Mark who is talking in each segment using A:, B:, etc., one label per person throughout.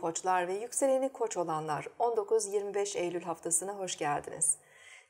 A: koçlar ve yükseleni koç olanlar 19-25 Eylül haftasına hoş geldiniz.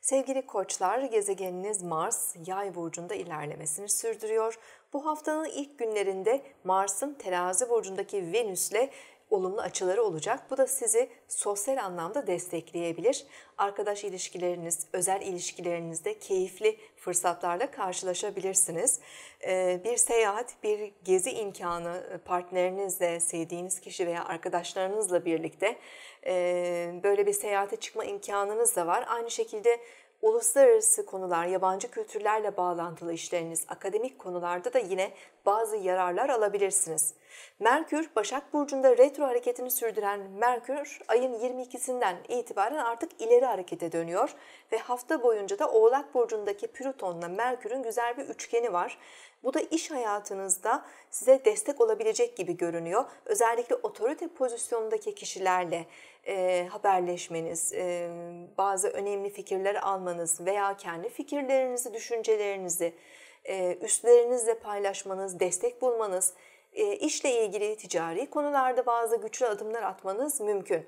A: Sevgili koçlar, gezegeniniz Mars yay burcunda ilerlemesini sürdürüyor. Bu haftanın ilk günlerinde Mars'ın terazi burcundaki Venüs'le olumlu açıları olacak. Bu da sizi sosyal anlamda destekleyebilir. Arkadaş ilişkileriniz, özel ilişkilerinizde keyifli fırsatlarla karşılaşabilirsiniz. Ee, bir seyahat, bir gezi imkanı partnerinizle, sevdiğiniz kişi veya arkadaşlarınızla birlikte e, böyle bir seyahate çıkma imkanınız da var. Aynı şekilde uluslararası konular, yabancı kültürlerle bağlantılı işleriniz, akademik konularda da yine bazı yararlar alabilirsiniz. Merkür, Başak Burcu'nda retro hareketini sürdüren Merkür, ayın 22'sinden itibaren artık ileri harekete dönüyor ve hafta boyunca da Oğlak Burcu'ndaki Plüton'la Merkür'ün güzel bir üçgeni var. Bu da iş hayatınızda size destek olabilecek gibi görünüyor. Özellikle otorite pozisyonundaki kişilerle e, haberleşmeniz, e, bazı önemli fikirler almanız veya kendi fikirlerinizi, düşüncelerinizi e, üstlerinizle paylaşmanız, destek bulmanız, e, işle ilgili ticari konularda bazı güçlü adımlar atmanız mümkün.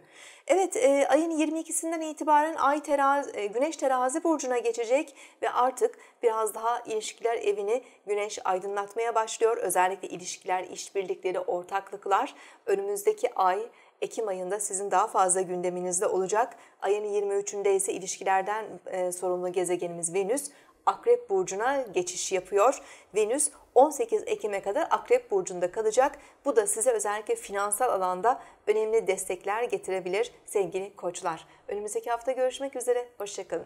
A: Evet e, ayın 22'sinden itibaren Ay terazi, Güneş terazi burcuna geçecek ve artık biraz daha ilişkiler evini Güneş aydınlatmaya başlıyor. Özellikle ilişkiler, işbirlikleri, ortaklıklar önümüzdeki ay Ekim ayında sizin daha fazla gündeminizde olacak. Ayın 23'ünde ise ilişkilerden e, sorumlu gezegenimiz Venüs Akrep Burcu'na geçiş yapıyor. Venüs 18 Ekim'e kadar Akrep Burcu'nda kalacak. Bu da size özellikle finansal alanda önemli destekler getirebilir sevgili koçlar. Önümüzdeki hafta görüşmek üzere. Hoşçakalın.